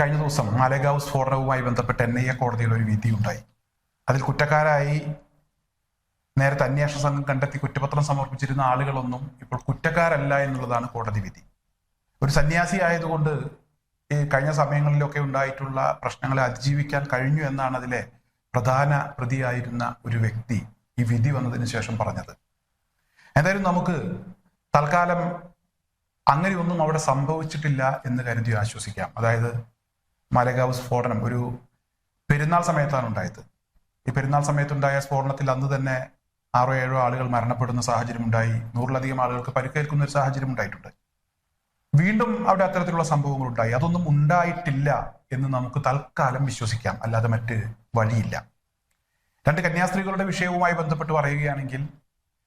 കഴിഞ്ഞ ദിവസം മാലേഗാവ് സ്ഫോടനവുമായി ബന്ധപ്പെട്ട് എൻ ഐ എ കോടതിയിൽ ഒരു വിധി ഉണ്ടായി. അതിൽ കുറ്റക്കാരായി നേരത്തെ അന്വേഷണ സംഘം കണ്ടെത്തി കുറ്റപത്രം സമർപ്പിച്ചിരുന്ന ആളുകളൊന്നും ഇപ്പോൾ കുറ്റക്കാരല്ല എന്നുള്ളതാണ് കോടതി വിധി. ഒരു സന്യാസി ആയതുകൊണ്ട് ഈ കഴിഞ്ഞ സമയങ്ങളിലൊക്കെ ഉണ്ടായിട്ടുള്ള പ്രശ്നങ്ങളെ അതിജീവിക്കാൻ കഴിഞ്ഞു എന്നാണ് അതിലെ പ്രധാന പ്രതിയായിരുന്ന ഒരു വ്യക്തി ഈ വിധി വന്നതിന് ശേഷം പറഞ്ഞത്. എന്തായാലും നമുക്ക് തൽക്കാലം അങ്ങനെയൊന്നും അവിടെ സംഭവിച്ചിട്ടില്ല എന്ന് കരുതി ആശ്വസിക്കാം. അതായത് മലഗാവ് സ്ഫോടനം ഒരു പെരുന്നാൾ സമയത്താണ് ഉണ്ടായത്. ഈ പെരുന്നാൾ സമയത്തുണ്ടായ സ്ഫോടനത്തിൽ അന്ന് തന്നെ ആറോ ഏഴോ ആളുകൾ മരണപ്പെടുന്ന സാഹചര്യം ഉണ്ടായി. നൂറിലധികം ആളുകൾക്ക് പരിക്കേൽക്കുന്ന ഒരു സാഹചര്യം ഉണ്ടായിട്ടുണ്ട്. വീണ്ടും അവിടെ അത്തരത്തിലുള്ള സംഭവങ്ങൾ ഉണ്ടായി. അതൊന്നും ഉണ്ടായിട്ടില്ല എന്ന് നമുക്ക് തൽക്കാലം വിശ്വസിക്കാം. അല്ലാതെ മറ്റ് വഴിയില്ല. രണ്ട് കന്യാസ്ത്രീകളുടെ വിഷയവുമായി ബന്ധപ്പെട്ട് പറയുകയാണെങ്കിൽ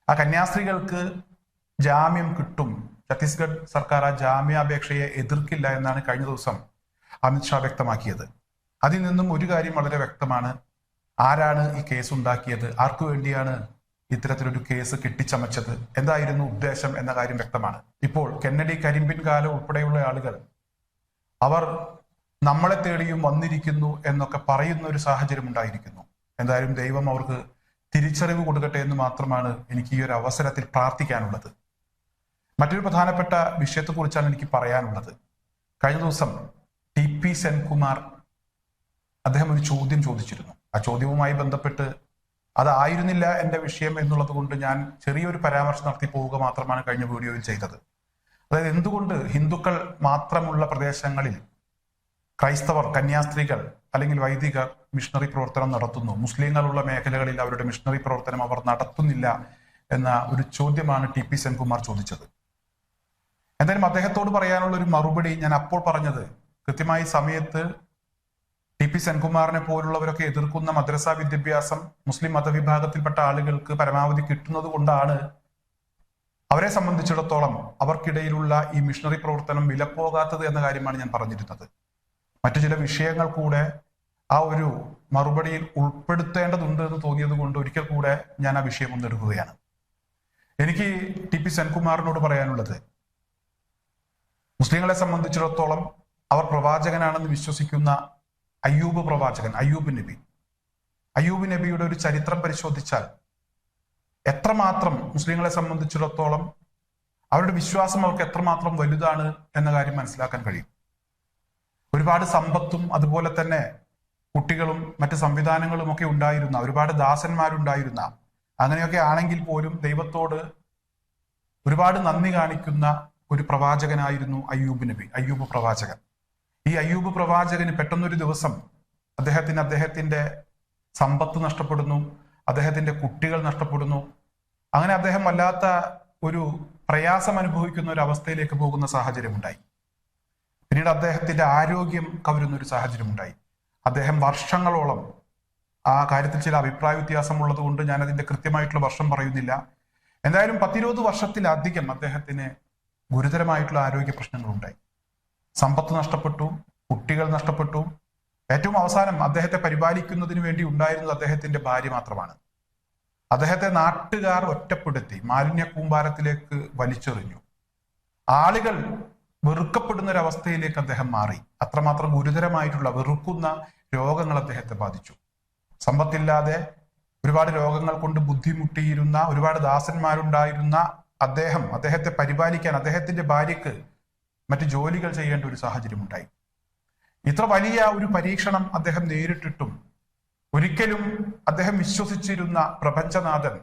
ആ കന്യാസ്ത്രീകൾക്ക് ജാമ്യം കിട്ടും. ഛത്തീസ്ഗഡ് സർക്കാർ ആ ജാമ്യാപേക്ഷയെ എതിർക്കില്ല എന്നാണ് കഴിഞ്ഞ ദിവസം അമിത്ഷാ വ്യക്തമാക്കിയത്. അതിൽ നിന്നും ഒരു കാര്യം വളരെ വ്യക്തമാണ്. ആരാണ് ഈ കേസ് ഉണ്ടാക്കിയത്? ആർക്കു വേണ്ടിയാണ് ഇത്തരത്തിലൊരു കേസ് കെട്ടിച്ചമച്ചത്? എന്തായിരുന്നു ഉദ്ദേശം എന്ന കാര്യം വ്യക്തമാണ്. ഇപ്പോൾ കെന്നഡി കരിമ്പിൻ കാലം ഉൾപ്പെടെയുള്ള ആളുകൾ അവർ നമ്മളെ തേടിയും വന്നിരിക്കുന്നു എന്നൊക്കെ പറയുന്ന ഒരു സാഹചര്യം ഉണ്ടായിരിക്കുന്നു. എന്തായാലും ദൈവം അവർക്ക് തിരിച്ചറിവ് കൊടുക്കട്ടെ എന്ന് മാത്രമാണ് എനിക്ക് ഈ ഒരു അവസരത്തിൽ പ്രാർത്ഥിക്കാനുള്ളത്. മറ്റൊരു പ്രധാനപ്പെട്ട വിഷയത്തെക്കുറിച്ചാണ് എനിക്ക് പറയാനുള്ളത്. കഴിഞ്ഞ ദിവസം ടി പി സെൻകുമാർ അദ്ദേഹം ഒരു ചോദ്യം ചോദിച്ചിരുന്നു. ആ ചോദ്യവുമായി ബന്ധപ്പെട്ട് അതായിരുന്നില്ല എന്റെ വിഷയം എന്നുള്ളത് കൊണ്ട് ഞാൻ ചെറിയൊരു പരാമർശം നടത്തി പോവുക മാത്രമാണ് കഴിഞ്ഞ വീഡിയോയിൽ ചെയ്തത്. അതായത് എന്തുകൊണ്ട് ഹിന്ദുക്കൾ മാത്രമുള്ള പ്രദേശങ്ങളിൽ ക്രൈസ്തവർ കന്യാസ്ത്രീകൾ അല്ലെങ്കിൽ വൈദികർ മിഷണറി പ്രവർത്തനം നടത്തുന്നു? മുസ്ലിങ്ങളുള്ള മേഖലകളിൽ അവരുടെ മിഷണറി പ്രവർത്തനം അവർ നടത്തുന്നില്ല എന്ന ഒരു ചോദ്യമാണ് ടി പി സെൻകുമാർ ചോദിച്ചത്. എന്തായാലും അദ്ദേഹത്തോട് പറയാനുള്ള ഒരു മറുപടി ഞാൻ അപ്പോൾ പറഞ്ഞത് കൃത്യമായി സമയത്ത് ടി പി സെൻകുമാറിനെ പോലുള്ളവരൊക്കെ എതിർക്കുന്ന മദ്രസ വിദ്യാഭ്യാസം മുസ്ലിം മതവിഭാഗത്തിൽപ്പെട്ട ആളുകൾക്ക് പരമാവധി കിട്ടുന്നത് കൊണ്ടാണ് അവരെ സംബന്ധിച്ചിടത്തോളം അവർക്കിടയിലുള്ള ഈ മിഷണറി പ്രവർത്തനം വിലപ്പോകാത്തത് എന്ന കാര്യമാണ് ഞാൻ പറഞ്ഞിരുന്നത്. മറ്റു ചില വിഷയങ്ങൾ കൂടെ ആ ഒരു മറുപടിയിൽ ഉൾപ്പെടുത്തേണ്ടതുണ്ട് എന്ന് തോന്നിയത് കൊണ്ട് ഒരിക്കൽ കൂടെ ഞാൻ ആ വിഷയം ഒന്നെടുക്കുകയാണ് എനിക്ക് ടി പി സെൻകുമാറിനോട് പറയാനുള്ളത് മുസ്ലിങ്ങളെ സംബന്ധിച്ചിടത്തോളം അവർ പ്രവാചകനാണെന്ന് വിശ്വസിക്കുന്ന അയ്യൂബ് പ്രവാചകൻ അയ്യൂബ് നബി. അയ്യൂബ് നബിയുടെ ഒരു ചരിത്രം പരിശോധിച്ചാൽ എത്രമാത്രം മുസ്ലിങ്ങളെ സംബന്ധിച്ചിടത്തോളം അവരുടെ വിശ്വാസം അവർക്ക് എത്രമാത്രം വലുതാണ് എന്ന കാര്യം മനസ്സിലാക്കാൻ കഴിയും. ഒരുപാട് സമ്പത്തും അതുപോലെ തന്നെ കുട്ടികളും മറ്റ് സംവിധാനങ്ങളും ഒക്കെ ഉണ്ടായിരുന്ന ഒരുപാട് ദാസന്മാരുണ്ടായിരുന്ന അങ്ങനെയൊക്കെ ആണെങ്കിൽ പോലും ദൈവത്തോട് ഒരുപാട് നന്ദി കാണിക്കുന്ന ഒരു പ്രവാചകനായിരുന്നു അയ്യൂബ് നബി അയ്യൂബ് പ്രവാചകൻ. ഈ അയ്യൂബ് പ്രവാചകന് പെട്ടെന്നൊരു ദിവസം അദ്ദേഹത്തിന് അദ്ദേഹത്തിന്റെ സമ്പത്ത് നഷ്ടപ്പെടുന്നു അദ്ദേഹത്തിന്റെ കുട്ടികൾ നഷ്ടപ്പെടുന്നു. അങ്ങനെ അദ്ദേഹം വല്ലാത്ത ഒരു പ്രയാസം അനുഭവിക്കുന്ന ഒരു അവസ്ഥയിലേക്ക് പോകുന്ന സാഹചര്യം ഉണ്ടായി പിന്നീട് അദ്ദേഹത്തിന്റെ ആരോഗ്യം കവരുന്ന ഒരു സാഹചര്യം ഉണ്ടായി അദ്ദേഹം വർഷങ്ങളോളം ആ കാര്യത്തിൽ ചില അഭിപ്രായ വ്യത്യാസം ഉള്ളത് കൊണ്ട് ഞാൻ അതിന്റെ കൃത്യമായിട്ടുള്ള വർഷം പറയുന്നില്ല. എന്തായാലും പത്തിരുപത് വർഷത്തിലധികം അദ്ദേഹത്തിന് ഗുരുതരമായിട്ടുള്ള ആരോഗ്യ പ്രശ്നങ്ങൾ ഉണ്ടായി സമ്പത്ത് നഷ്ടപ്പെട്ടു കുട്ടികൾ നഷ്ടപ്പെട്ടു. ഏറ്റവും അവസാനം അദ്ദേഹത്തെ പരിപാലിക്കുന്നതിന് വേണ്ടി ഉണ്ടായിരുന്നത് അദ്ദേഹത്തിന്റെ ഭാര്യ മാത്രമാണ്. അദ്ദേഹത്തെ നാട്ടുകാർ ഒറ്റപ്പെടുത്തി മാലിന്യ കൂമ്പാരത്തിലേക്ക് വലിച്ചെറിഞ്ഞു. ആളുകൾ വെറുക്കപ്പെടുന്ന ഒരു അവസ്ഥയിലേക്ക് അദ്ദേഹം മാറി. അത്രമാത്രം ഗുരുതരമായിട്ടുള്ള വെറുക്കുന്ന രോഗങ്ങൾ അദ്ദേഹത്തെ ബാധിച്ചു. സമ്പത്തില്ലാതെ ഒരുപാട് രോഗങ്ങൾ കൊണ്ട് ബുദ്ധിമുട്ടിയിരുന്ന ഒരുപാട് ദാസന്മാരുണ്ടായിരുന്ന അദ്ദേഹം അദ്ദേഹത്തെ പരിപാലിക്കാൻ അദ്ദേഹത്തിന്റെ ഭാര്യക്ക് മറ്റു ജോലികൾ ചെയ്യേണ്ട ഒരു സാഹചര്യം ഉണ്ടായി ഇത്ര വലിയ ഒരു പരീക്ഷണം അദ്ദേഹം നേരിട്ടിട്ടും ഒരിക്കലും അദ്ദേഹം വിശ്വസിച്ചിരുന്ന പ്രപഞ്ചനാഥൻ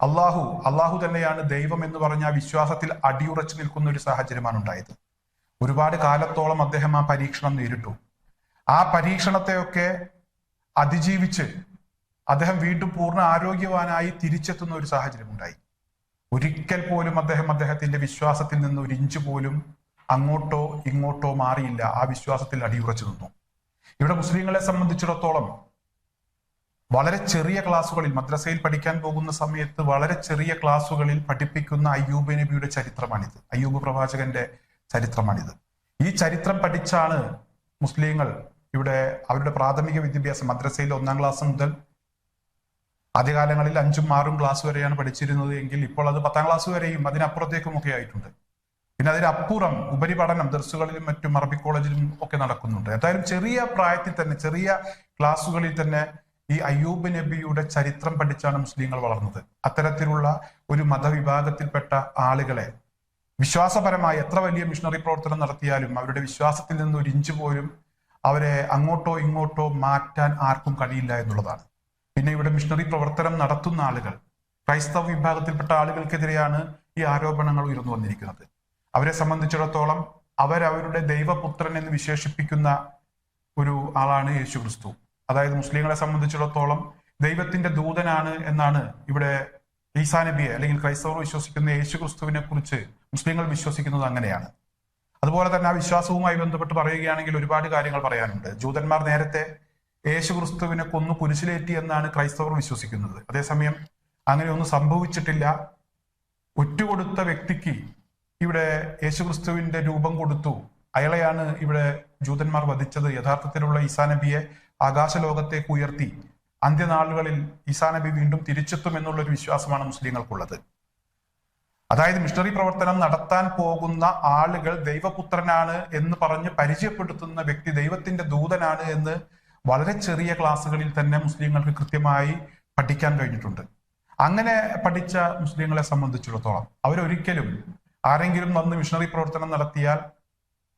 അള്ളാഹു അള്ളാഹു തന്നെയാണ് ദൈവം എന്ന് പറഞ്ഞ വിശ്വാസത്തിൽ അടിയുറച്ചു നിൽക്കുന്ന ഒരു സാഹചര്യമാണ് ഉണ്ടായത്. ഒരുപാട് കാലത്തോളം അദ്ദേഹം ആ പരീക്ഷണം നേരിട്ടു. ആ പരീക്ഷണത്തെയൊക്കെ അതിജീവിച്ച് അദ്ദേഹം വീണ്ടും പൂർണ ആരോഗ്യവാനായി തിരിച്ചെത്തുന്ന ഒരു സാഹചര്യം ഉണ്ടായി ഒരിക്കൽ പോലും അദ്ദേഹം അദ്ദേഹത്തിന്റെ വിശ്വാസത്തിൽ നിന്ന് ഒരു ഇഞ്ച് പോലും അങ്ങോട്ടോ ഇങ്ങോട്ടോ മാറിയില്ല. ആ വിശ്വാസത്തിൽ അടിയുറച്ചു നിന്നു. ഇവിടെ മുസ്ലിങ്ങളെ സംബന്ധിച്ചിടത്തോളം വളരെ ചെറിയ ക്ലാസ്സുകളിൽ മദ്രസയിൽ പഠിക്കാൻ പോകുന്ന സമയത്ത് വളരെ ചെറിയ ക്ലാസ്സുകളിൽ പഠിപ്പിക്കുന്ന അയ്യൂബ് നബിയുടെ ചരിത്രമാണിത്. അയ്യൂബ് പ്രവാചകന്റെ ചരിത്രമാണിത്. ഈ ചരിത്രം പഠിച്ചാണ് മുസ്ലിങ്ങൾ ഇവിടെ അവരുടെ പ്രാഥമിക വിദ്യാഭ്യാസം മദ്രസയിൽ ഒന്നാം ക്ലാസ് മുതൽ ആദ്യകാലങ്ങളിൽ അഞ്ചും ആറും ക്ലാസ് വരെയാണ് പഠിച്ചിരുന്നത് എങ്കിൽ ഇപ്പോൾ അത് പത്താം ക്ലാസ് വരെയും അതിനപ്പുറത്തേക്കും ഒക്കെ ആയിട്ടുണ്ട്. പിന്നെ അതിനപ്പുറം ഉപരിപഠനം ദർസുകളിലും മറ്റും അറബി കോളേജിലും ഒക്കെ നടക്കുന്നുണ്ട്. എന്തായാലും ചെറിയ പ്രായത്തിൽ തന്നെ ചെറിയ ക്ലാസ്സുകളിൽ തന്നെ ഈ അയ്യൂബ് നബിയുടെ ചരിത്രം പഠിച്ചാണ് മുസ്ലിങ്ങൾ വളർന്നത്. അത്തരത്തിലുള്ള ഒരു മതവിഭാഗത്തിൽപ്പെട്ട ആളുകളെ വിശ്വാസപരമായി എത്ര വലിയ മിഷണറി പ്രവർത്തനം നടത്തിയാലും അവരുടെ വിശ്വാസത്തിൽ നിന്ന് ഒരു ഇഞ്ച് പോലും അവരെ അങ്ങോട്ടോ ഇങ്ങോട്ടോ മാറ്റാൻ ആർക്കും കഴിയില്ല എന്നുള്ളതാണ്. പിന്നെ ഇവിടെ മിഷണറി പ്രവർത്തനം നടത്തുന്ന ആളുകൾ ക്രൈസ്തവ വിഭാഗത്തിൽപ്പെട്ട ആളുകൾക്കെതിരെയാണ് ഈ ആരോപണങ്ങൾ ഉയർന്നു വന്നിരിക്കുന്നത്. അവരെ സംബന്ധിച്ചിടത്തോളം അവരവരുടെ ദൈവപുത്രൻ എന്ന് വിശേഷിപ്പിക്കുന്ന ഒരു ആളാണ് യേശു ക്രിസ്തു അതായത് മുസ്ലിങ്ങളെ സംബന്ധിച്ചിടത്തോളം ദൈവത്തിന്റെ ദൂതനാണ് എന്നാണ് ഇവിടെ ഈസാ നബിയെ അല്ലെങ്കിൽ ക്രൈസ്തവർ വിശ്വസിക്കുന്ന യേശു ക്രിസ്തുവിനെ കുറിച്ച് മുസ്ലിങ്ങൾ വിശ്വസിക്കുന്നത് അങ്ങനെയാണ്. അതുപോലെ തന്നെ ആ വിശ്വാസവുമായി ബന്ധപ്പെട്ട് പറയുകയാണെങ്കിൽ ഒരുപാട് കാര്യങ്ങൾ പറയാനുണ്ട്. ജൂതന്മാർ നേരത്തെ യേശു ക്രിസ്തുവിനെ കൊന്നു കുരിശിലേറ്റി എന്നാണ് ക്രൈസ്തവർ വിശ്വസിക്കുന്നത്. അതേസമയം അങ്ങനെയൊന്നും സംഭവിച്ചിട്ടില്ല. ഒറ്റുകൊടുത്ത വ്യക്തിക്ക് ഇവിടെ യേശുക്രിസ്തുവിന്റെ രൂപം കൊടുത്തു. അയാളെയാണ് ഇവിടെ ജൂതന്മാർ വധിച്ചത്. യഥാർത്ഥത്തിലുള്ള ഈസാ നബിയെ ആകാശലോകത്തേക്ക് ഉയർത്തി അന്ത്യനാളുകളിൽ ഈസാ നബി വീണ്ടും തിരിച്ചെത്തും എന്നുള്ള ഒരു വിശ്വാസമാണ് മുസ്ലിങ്ങൾക്കുള്ളത്. അതായത് മിഷണറി പ്രവർത്തനം നടത്താൻ പോകുന്ന ആളുകൾ ദൈവപുത്രനാണ് എന്ന് പറഞ്ഞ് പരിചയപ്പെടുത്തുന്ന വ്യക്തി ദൈവത്തിന്റെ ദൂതനാണ് എന്ന് വളരെ ചെറിയ ക്ലാസ്സുകളിൽ തന്നെ മുസ്ലിങ്ങൾക്ക് കൃത്യമായി പഠിക്കാൻ കഴിഞ്ഞിട്ടുണ്ട്. അങ്ങനെ പഠിച്ച മുസ്ലിങ്ങളെ സംബന്ധിച്ചിടത്തോളം അവരൊരിക്കലും ആരെങ്കിലും വന്ന് മിഷണറി പ്രവർത്തനം നടത്തിയാൽ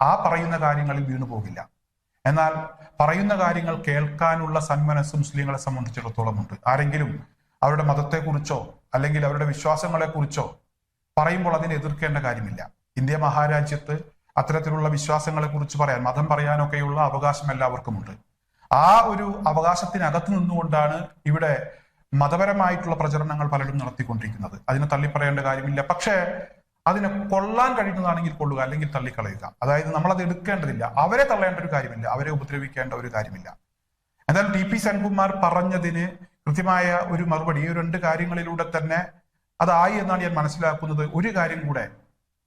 ആ പറയുന്ന കാര്യങ്ങളിൽ വീണു പോകില്ല. എന്നാൽ പറയുന്ന കാര്യങ്ങൾ കേൾക്കാനുള്ള സന്മനസ് മുസ്ലിങ്ങളെ സംബന്ധിച്ചിടത്തോളം ഉണ്ട്. ആരെങ്കിലും അവരുടെ മതത്തെക്കുറിച്ചോ അല്ലെങ്കിൽ അവരുടെ വിശ്വാസങ്ങളെക്കുറിച്ചോ പറയുമ്പോൾ അതിനെ എതിർക്കേണ്ട കാര്യമില്ല. ഇന്ത്യ മഹാരാജ്യത്ത് അത്തരത്തിലുള്ള വിശ്വാസങ്ങളെക്കുറിച്ച് പറയാൻ മതം പറയാനൊക്കെയുള്ള അവകാശം എല്ലാവർക്കുമുണ്ട്. ആ ഒരു അവകാശത്തിനകത്ത് നിന്നുകൊണ്ടാണ് ഇവിടെ മതപരമായിട്ടുള്ള പ്രചരണങ്ങൾ പലരും നടത്തിക്കൊണ്ടിരിക്കുന്നത്. അതിനെ തള്ളിപ്പറയേണ്ട കാര്യമില്ല. പക്ഷേ അതിനെ കൊള്ളാൻ കഴിയുന്നതാണെങ്കിൽ കൊള്ളുക അല്ലെങ്കിൽ തള്ളിക്കളയുക. അതായത് നമ്മൾ അത് എടുക്കേണ്ടതില്ല. അവരെ തള്ളേണ്ട ഒരു കാര്യമില്ല. അവരെ ഉപദ്രവിക്കേണ്ട ഒരു കാര്യമില്ല. എന്നാൽ ടി പി സെൻകുമാർ പറഞ്ഞതിന് കൃത്യമായ ഒരു മറുപടി ഈ രണ്ട് കാര്യങ്ങളിലൂടെ തന്നെ അതായി എന്നാണ് ഞാൻ മനസ്സിലാക്കുന്നത്. ഒരു കാര്യം കൂടെ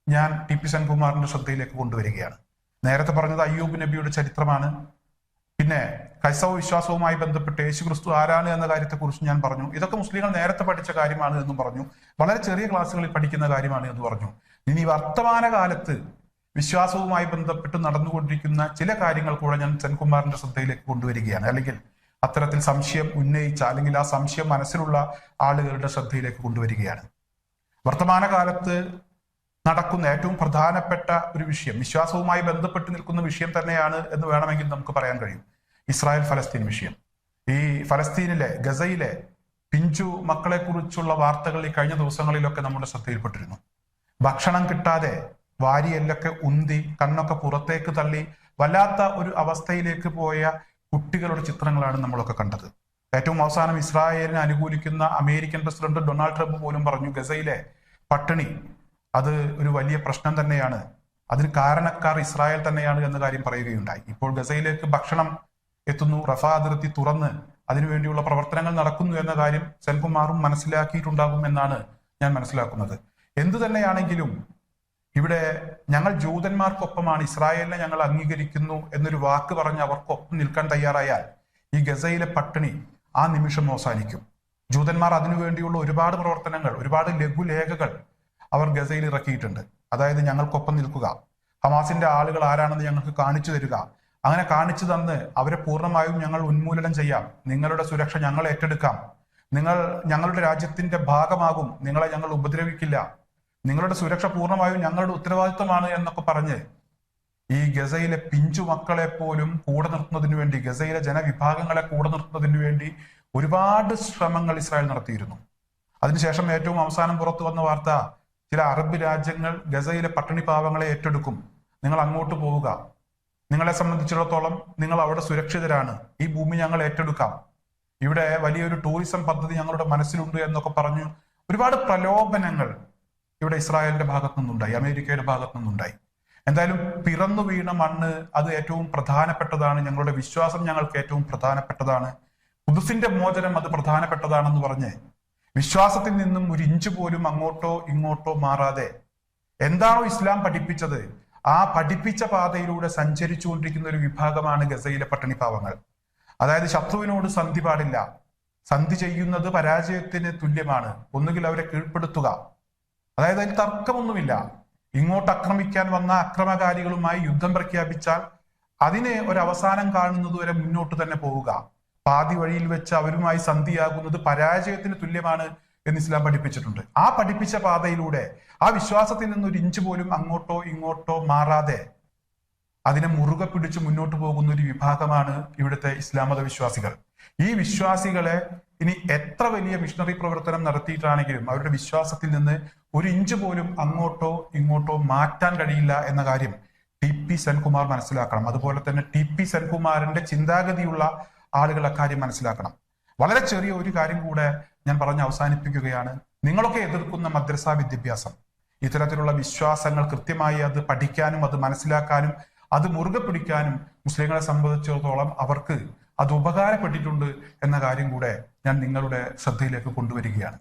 ഞാൻ ടി പി സെൻകുമാറിന്റെ ശ്രദ്ധയിലേക്ക് കൊണ്ടുവരികയാണ്. നേരത്തെ പറഞ്ഞത് അയ്യൂബ് നബിയുടെ ചരിത്രമാണ്. പിന്നെ ക്രൈസ്തവ വിശ്വാസവുമായി ബന്ധപ്പെട്ട് യേശു ക്രിസ്തു ആരാണ് എന്ന കാര്യത്തെക്കുറിച്ച് ഞാൻ പറഞ്ഞു. ഇതൊക്കെ മുസ്ലിങ്ങൾ നേരത്തെ പഠിച്ച കാര്യമാണ് എന്നും പറഞ്ഞു. വളരെ ചെറിയ ക്ലാസ്സുകളിൽ പഠിക്കുന്ന കാര്യമാണ് എന്ന് പറഞ്ഞു. ഇനി വർത്തമാന കാലത്ത് വിശ്വാസവുമായി ബന്ധപ്പെട്ട് നടന്നുകൊണ്ടിരിക്കുന്ന ചില കാര്യങ്ങൾ കൂടെ ഞാൻ സെൻകുമാറിന്റെ ശ്രദ്ധയിലേക്ക് കൊണ്ടുവരികയാണ്. അല്ലെങ്കിൽ അത്തരത്തിൽ സംശയം ഉന്നയിച്ച അല്ലെങ്കിൽ ആ സംശയം മനസ്സിലുള്ള ആളുകളുടെ ശ്രദ്ധയിലേക്ക് കൊണ്ടുവരികയാണ്. വർത്തമാന കാലത്ത് നടക്കുന്ന ഏറ്റവും പ്രധാനപ്പെട്ട ഒരു വിഷയം വിശ്വാസവുമായി ബന്ധപ്പെട്ട് നിൽക്കുന്ന വിഷയം തന്നെയാണ് എന്ന് വേണമെങ്കിൽ നമുക്ക് പറയാൻ കഴിയും. ഇസ്രായേൽ ഫലസ്തീൻ വിഷയം. ഈ ഫലസ്തീനിലെ ഗസയിലെ പിഞ്ചു മക്കളെ കുറിച്ചുള്ള വാർത്തകൾ ഈ കഴിഞ്ഞ ദിവസങ്ങളിലൊക്കെ നമ്മുടെ ശ്രദ്ധയിൽപ്പെട്ടിരുന്നു. ഭക്ഷണം കിട്ടാതെ വാരിയെല്ലൊക്കെ ഉന്തി കണ്ണൊക്കെ പുറത്തേക്ക് തള്ളി വല്ലാത്ത ഒരു അവസ്ഥയിലേക്ക് പോയ കുട്ടികളുടെ ചിത്രങ്ങളാണ് നമ്മളൊക്കെ കണ്ടത്. ഏറ്റവും അവസാനം ഇസ്രായേലിനെ അനുകൂലിക്കുന്ന അമേരിക്കൻ പ്രസിഡന്റ് ഡൊണാൾഡ് ട്രംപ് പോലും പറഞ്ഞു ഗസയിലെ പട്ടിണി അത് ഒരു വലിയ പ്രശ്നം തന്നെയാണ്. അതിന് കാരണക്കാർ ഇസ്രായേൽ തന്നെയാണ് എന്ന കാര്യം പറയുകയുണ്ടായി. ഇപ്പോൾ ഗസയിലേക്ക് ഭക്ഷണം എത്തുന്നു റഫ അതിർത്തി തുറന്ന് അതിനുവേണ്ടിയുള്ള പ്രവർത്തനങ്ങൾ നടക്കുന്നു എന്ന കാര്യം സെൽഫുമാറും മനസ്സിലാക്കിയിട്ടുണ്ടാകും എന്നാണ് ഞാൻ മനസ്സിലാക്കുന്നത്. എന്തു തന്നെയാണെങ്കിലും ഇവിടെ ഞങ്ങൾ ജൂതന്മാർക്കൊപ്പമാണ് ഇസ്രായേലിനെ ഞങ്ങൾ അംഗീകരിക്കുന്നു എന്നൊരു വാക്ക് പറഞ്ഞ് അവർക്കൊപ്പം നിൽക്കാൻ തയ്യാറായാൽ ഈ ഗസയിലെ പട്ടിണി ആ നിമിഷം അവസാനിക്കും. ജൂതന്മാർ അതിനുവേണ്ടിയുള്ള ഒരുപാട് പ്രവർത്തനങ്ങൾ ഒരുപാട് ലഘുലേഖകൾ അവർ ഗസയിൽ ഇറക്കിയിട്ടുണ്ട്. അതായത് ഞങ്ങൾക്കൊപ്പം നിൽക്കുക. ഹമാസിന്റെ ആളുകൾ ആരാണെന്ന് ഞങ്ങൾക്ക് കാണിച്ചു തരിക. അങ്ങനെ കാണിച്ചു തന്ന് അവരെ പൂർണമായും ഞങ്ങൾ ഉന്മൂലനം ചെയ്യാം. നിങ്ങളുടെ സുരക്ഷ ഞങ്ങൾ ഏറ്റെടുക്കാം. നിങ്ങൾ ഞങ്ങളുടെ രാജ്യത്തിന്റെ ഭാഗമാകും. നിങ്ങളെ ഞങ്ങൾ ഉപദ്രവിക്കില്ല. നിങ്ങളുടെ സുരക്ഷ പൂർണമായും ഞങ്ങളുടെ ഉത്തരവാദിത്വമാണ് എന്നൊക്കെ പറഞ്ഞ് ഈ ഗസയിലെ പിഞ്ചു മക്കളെ പോലും കൂടെ നിർത്തുന്നതിന് വേണ്ടി ഗസയിലെ ജനവിഭാഗങ്ങളെ കൂടെ നിർത്തുന്നതിന് വേണ്ടി ഒരുപാട് ശ്രമങ്ങൾ ഇസ്രായേൽ നടത്തിയിരുന്നു. അതിനുശേഷം ഏറ്റവും അവസാനം പുറത്തു വന്ന വാർത്ത ചില അറബ് രാജ്യങ്ങൾ ഗസയിലെ പട്ടിണി പാവങ്ങളെ ഏറ്റെടുക്കും. നിങ്ങൾ അങ്ങോട്ട് പോവുക. നിങ്ങളെ സംബന്ധിച്ചിടത്തോളം നിങ്ങൾ അവിടെ സുരക്ഷിതരാണ്. ഈ ഭൂമി ഞങ്ങൾ ഏറ്റെടുക്കാം. ഇവിടെ വലിയൊരു ടൂറിസം പദ്ധതി ഞങ്ങളുടെ മനസ്സിലുണ്ട് എന്നൊക്കെ പറഞ്ഞു ഒരുപാട് പ്രലോഭനങ്ങൾ ഇവിടെ ഇസ്രായേലിന്റെ ഭാഗത്തു നിന്നുണ്ടായി അമേരിക്കയുടെ ഭാഗത്തു നിന്നുണ്ടായി എന്തായാലും പിറന്നു വീണ മണ്ണ് അത് ഏറ്റവും പ്രധാനപ്പെട്ടതാണ്. ഞങ്ങളുടെ വിശ്വാസം ഞങ്ങൾക്ക് ഏറ്റവും പ്രധാനപ്പെട്ടതാണ്. ഉദുസിന്റെ മോചനം അത് പ്രധാനപ്പെട്ടതാണെന്ന് പറഞ്ഞ് വിശ്വാസത്തിൽ നിന്നും ഒരു ഇഞ്ച് പോലും അങ്ങോട്ടോ ഇങ്ങോട്ടോ മാറാതെ എന്താണോ ഇസ്ലാം പഠിപ്പിച്ചത് ആ പഠിപ്പിച്ച പാതയിലൂടെ സഞ്ചരിച്ചുകൊണ്ടിരിക്കുന്ന ഒരു വിഭാഗമാണ് ഗസയിലെ പട്ടിണിപ്പാവങ്ങൾ അതായത് ശത്രുവിനോട് സന്ധി പാടില്ല. സന്ധി ചെയ്യുന്നത് പരാജയത്തിന് തുല്യമാണ്. ഒന്നുകിൽ അവരെ കീഴ്പ്പെടുത്തുക. അതായത് അതിൽ തർക്കമൊന്നുമില്ല. ഇങ്ങോട്ട് ആക്രമിക്കാൻ വന്ന അക്രമകാരികളുമായി യുദ്ധം പ്രഖ്യാപിച്ചാൽ അതിനെ ഒരു അവസാനം കാണുന്നത് വരെ മുന്നോട്ട് തന്നെ പോവുക. പാതി വഴിയിൽ വെച്ച് അവരുമായി സന്ധിയാകുന്നത് പരാജയത്തിന് തുല്യമാണ് എന്ന് ഇസ്ലാം പഠിപ്പിച്ചിട്ടുണ്ട്. ആ പഠിപ്പിച്ച പാതയിലൂടെ ആ വിശ്വാസത്തിൽ നിന്ന് ഒരു ഇഞ്ച് പോലും അങ്ങോട്ടോ ഇങ്ങോട്ടോ മാറാതെ അതിനെ മുറുകെ പിടിച്ച് മുന്നോട്ട് പോകുന്ന ഒരു വിഭാഗമാണ് ഇവിടുത്തെ ഇസ്ലാം മത വിശ്വാസികൾ ഈ വിശ്വാസികളെ ഇനി എത്ര വലിയ മിഷണറി പ്രവർത്തനം നടത്തിയിട്ടാണെങ്കിലും അവരുടെ വിശ്വാസത്തിൽ നിന്ന് ഒരു ഇഞ്ച് പോലും അങ്ങോട്ടോ ഇങ്ങോട്ടോ മാറ്റാൻ കഴിയില്ല എന്ന കാര്യം ടി പി സെൻകുമാർ മനസ്സിലാക്കണം. അതുപോലെ തന്നെ ടി പി സെൻകുമാറിന്റെ ചിന്താഗതിയുള്ള ആളുകൾ അക്കാര്യം മനസ്സിലാക്കണം. വളരെ ചെറിയ ഒരു കാര്യം കൂടെ ഞാൻ പറഞ്ഞ് അവസാനിപ്പിക്കുകയാണ്. നിങ്ങളൊക്കെ എതിർക്കുന്ന മദ്രസാ വിദ്യാഭ്യാസം. ഇത്തരത്തിലുള്ള വിശ്വാസങ്ങൾ കൃത്യമായി അത് പഠിക്കാനും അത് മനസ്സിലാക്കാനും അത് മുറുകെ പിടിക്കാനും മുസ്ലിങ്ങളെ സംബന്ധിച്ചിടത്തോളം അവർക്ക് അത് ഉപകാരപ്പെട്ടിട്ടുണ്ട് എന്ന കാര്യം കൂടെ ഞാൻ നിങ്ങളുടെ ശ്രദ്ധയിലേക്ക് കൊണ്ടുവരികയാണ്.